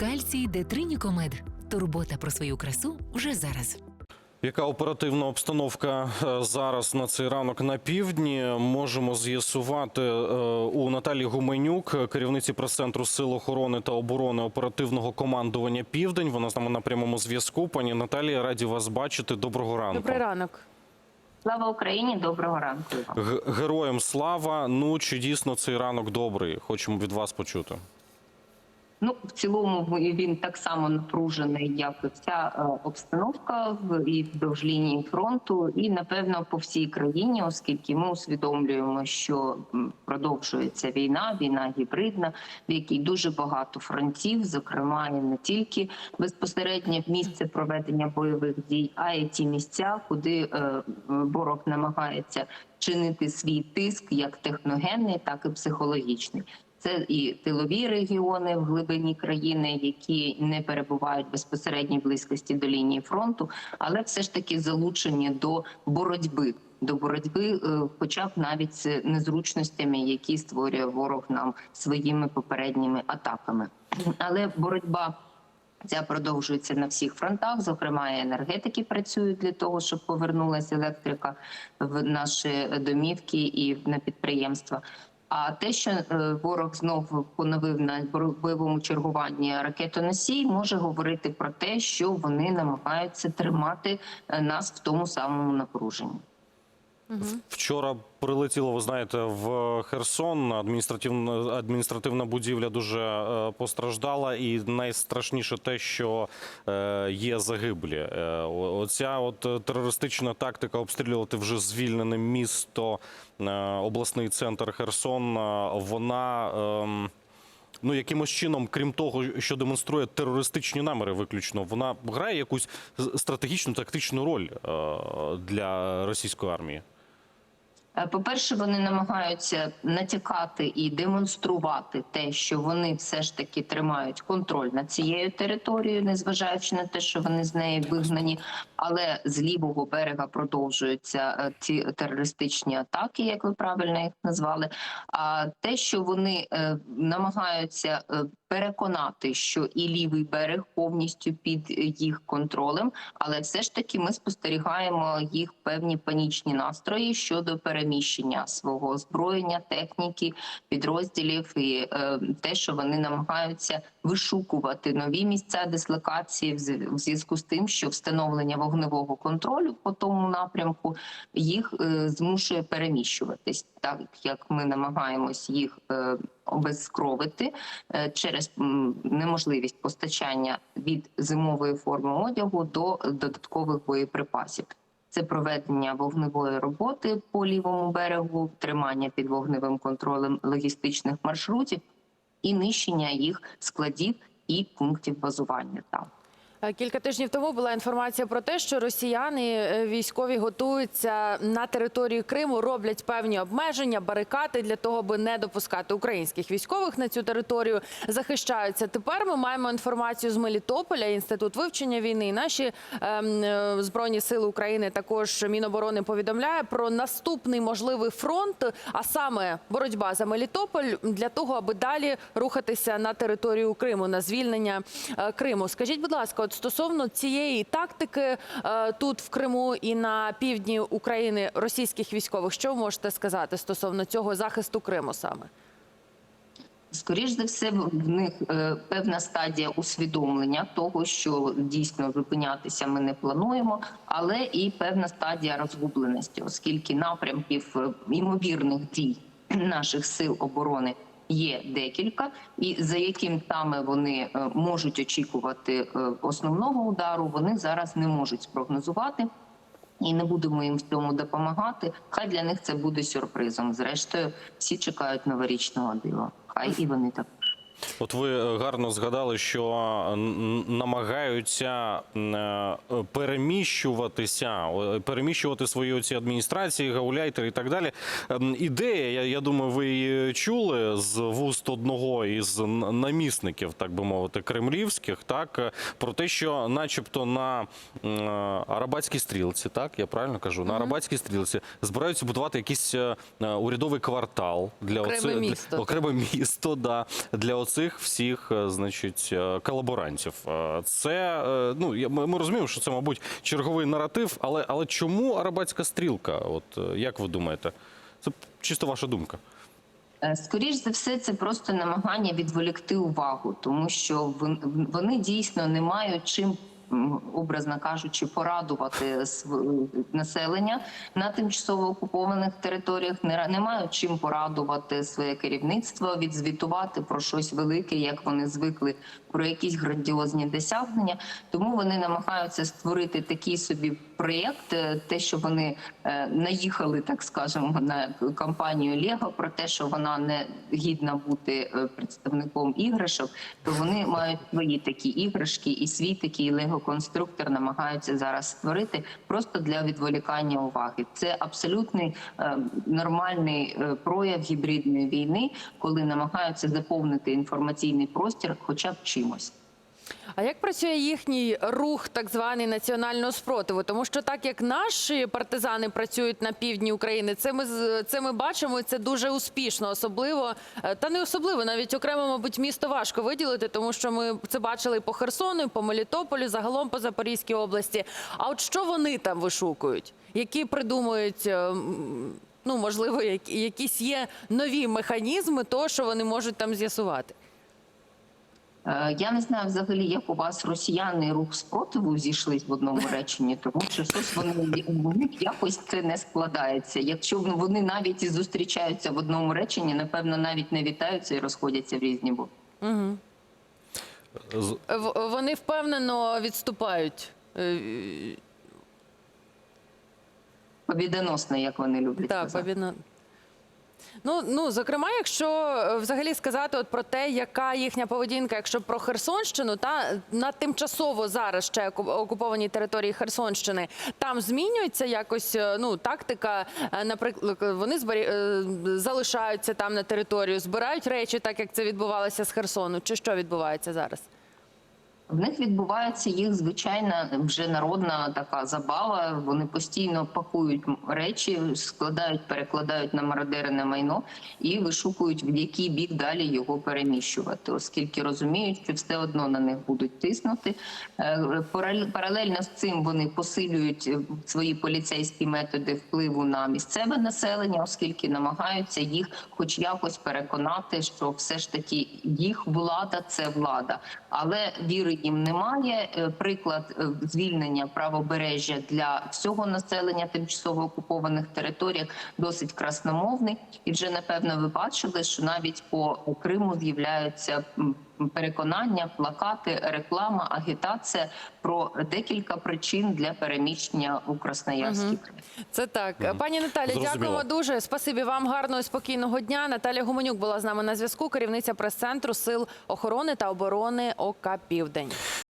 Кальцій Детринікомед. Турбота про свою красу вже зараз. Яка оперативна обстановка е, зараз на цей ранок на півдні? Можемо з'ясувати е, у Наталії Гуменюк, керівниці прес-центру Сил охорони та оборони оперативного командування Південь. Вона з нами на прямому зв'язку. Пані Наталія, раді вас бачити. Доброго ранку. Добрий ранок. Слава Україні, доброго ранку. Г- Героям слава. Ну чи дійсно цей ранок добрий? Хочемо від вас почути. Ну, в цілому він так само напружений, як вся е, обстановка і вдовж лінії фронту, і напевно по всій країні, оскільки ми усвідомлюємо, що продовжується війна, війна гібридна, в якій дуже багато фронтів, зокрема і не тільки безпосереднє місце проведення бойових дій, а й ті місця, куди е, ворог намагається чинити свій тиск як техногенний, так і психологічний. Це і тилові регіони в глибині країни, які не перебувають безпосередній близькості до лінії фронту, але все ж таки залучені до боротьби. До боротьби, е, хоча б навіть з незручностями, які створює ворог нам своїми попередніми атаками. Але боротьба ця продовжується на всіх фронтах. Зокрема, енергетики працюють для того, щоб повернулася електрика в наші домівки і на підприємства. А те, що е, ворог знов поновив на бойовому чергуванні ракетоносій, може говорити про те, що вони намагаються тримати е, нас в тому самому напруженні. Вчора прилетіло, ви знаєте, в Херсон. Адміністративна адміністративна будівля дуже е, постраждала, і найстрашніше те, що е, є загиблі. Е, Оця от терористична тактика обстрілювати вже звільнене місто, обласний центр Херсон. Вона. ем, Ну, якимось чином, крім того, що демонструє терористичні наміри, виключно, вона грає якусь стратегічну тактичну роль для російської армії. Е, По-перше, вони намагаються натякати і демонструвати те, що вони все ж таки тримають контроль над цією територією, незважаючи на те, що вони з неї вигнані. Але з лівого берега продовжуються е, ці терористичні атаки, як ви правильно їх назвали. А те, що вони е, намагаються переконати, що і лівий берег повністю під їх контролем, але все ж таки ми спостерігаємо їх певні панічні настрої щодо переміщення свого озброєння, техніки, підрозділів і е, те, що вони намагаються вишукувати нові місця дислокації в зв'язку з тим, що встановлення вогневого контролю по тому напрямку їх е, змушує переміщуватись, так як ми намагаємось їх е, обезкровити е, через неможливість постачання від зимової форми одягу до додаткових боєприпасів. Це проведення вогневої роботи по лівому берегу, тримання під вогневим контролем логістичних маршрутів і нищення їх складів і пунктів базування там. Е, Кілька тижнів тому була інформація про те, що росіяни е, військові готуються на території Криму, роблять певні обмеження, барикади для того, аби не допускати українських військових на цю територію. Захищаються. Тепер ми маємо інформацію з Мелітополя, інститут вивчення війни. І Наші ем, е, збройні сили України також Міноборони повідомляє про наступний можливий фронт, а саме боротьба за Мелітополь для того, аби далі рухатися на територію Криму на звільнення Криму. Скажіть, будь ласка, от стосовно цієї тактики е, тут в Криму і на півдні України російських військових, що ви можете сказати стосовно цього захисту Криму саме? Скоріш за все, в них е, певна стадія усвідомлення того, що дійсно зупинятися ми не плануємо, але і певна стадія розгубленості, оскільки напрямків е, ймовірних дій наших сил оборони. Є декілька, і за яким саме вони е, можуть очікувати е, основного удару, вони зараз не можуть спрогнозувати і не будемо їм в цьому допомагати. Хай для них це буде сюрпризом. Зрештою, всі чекають новорічного дива. Хай і вони так. От ви е, гарно згадали, що е, намагаються е, переміщуватися, переміщувати свої оці адміністрації, гауляйтери і так далі. Ем, Ідея, я, я думаю, ви її чули з вуст одного із намісників, так би мовити, кремлівських, так про те, що, начебто, на Арабатській стрілці, так я правильно кажу, на Арабатській стрілці збираються будувати якийсь урядовий квартал для Окреме оце- місто. окреме місто, да, для оцих всіх, е, значить, е, колаборантів. Е, Це ну ми, розуміємо, що це, мабуть, черговий наратив, але але чому Арабатська стрілка? От як ви думаєте? Це чисто ваша думка. Скоріше Скоріш за все, це просто намагання відволікти увагу, тому що вон- вони дійсно не мають чим. Образно кажучи, порадувати населення на тимчасово окупованих територіях, не мають чим порадувати своє керівництво, відзвітувати про щось велике, як вони звикли про якісь грандіозні досягнення. Тому вони намагаються створити такий собі проєкт, е, те, що вони е, наїхали, так скажемо, на компанію Лего про те, що вона не гідна бути е, представником іграшок, то вони мають свої такі іграшки і свій такий лего-конструктор намагається зараз створити просто для відволікання уваги. Це абсолютний е, нормальний е, прояв гібридної війни, коли намагаються заповнити інформаційний простір, хоча б чимось. А як працює їхній рух, так званий національного спротиву? Тому що так як наші партизани працюють на півдні України, це ми це ми бачимо, і це дуже успішно, особливо е, та не особливо, навіть окремо, мабуть, місто важко виділити, тому що ми це бачили і по Херсону, і по Мелітополю, загалом по Запорізькій області. А от що вони там вишукують? Які придумують? е, Ну, можливо, які- якісь є нові механізми, того, що вони можуть там з'ясувати. Е, Я не знаю взагалі, як у вас росіяни рух спротиву зійшлись в одному реченні, тому що щось вони у них якось це не складається. Якщо вони навіть і зустрічаються в одному реченні, напевно, навіть не вітаються і розходяться в різні боки. З- Вони впевнено відступають. Е, Побідоносно, як вони люблять Так, побідно. Ну, ну, зокрема, якщо е, взагалі сказати от про те, яка їхня поведінка, якщо про Херсонщину, та на тимчасово зараз ще окупованій території Херсонщини, там змінюється якось е, ну, тактика. е, Наприклад, вони збері... залишаються там на територію, збирають речі, так як це відбувалося з Херсону. Чи що відбувається зараз? В них відбувається їх звичайна вже народна така забава. Вони постійно пакують речі, складають, перекладають на мародерине майно і вишукують, в який бік далі його переміщувати, оскільки розуміють, що все одно на них будуть тиснути. Е, Паралельно з цим вони посилюють е, свої поліцейські методи впливу на місцеве населення, оскільки намагаються їх, хоч якось переконати, що все ж таки їх влада це влада, але віри їм немає. Е, Приклад е, звільнення правобережжя для всього населення тимчасово окупованих територій досить красномовний, і вже напевно ви бачили, що навіть по Криму з'являються переконання, плакати, реклама, агітація про декілька причин для переміщення у Красноярський Край. Це так, пані Наталі, дякуємо дуже. Спасибі вам гарного і спокійного дня. Наталя Гуменюк була з нами на зв'язку, керівниця прес-центру сил охорони та оборони ОК Південь.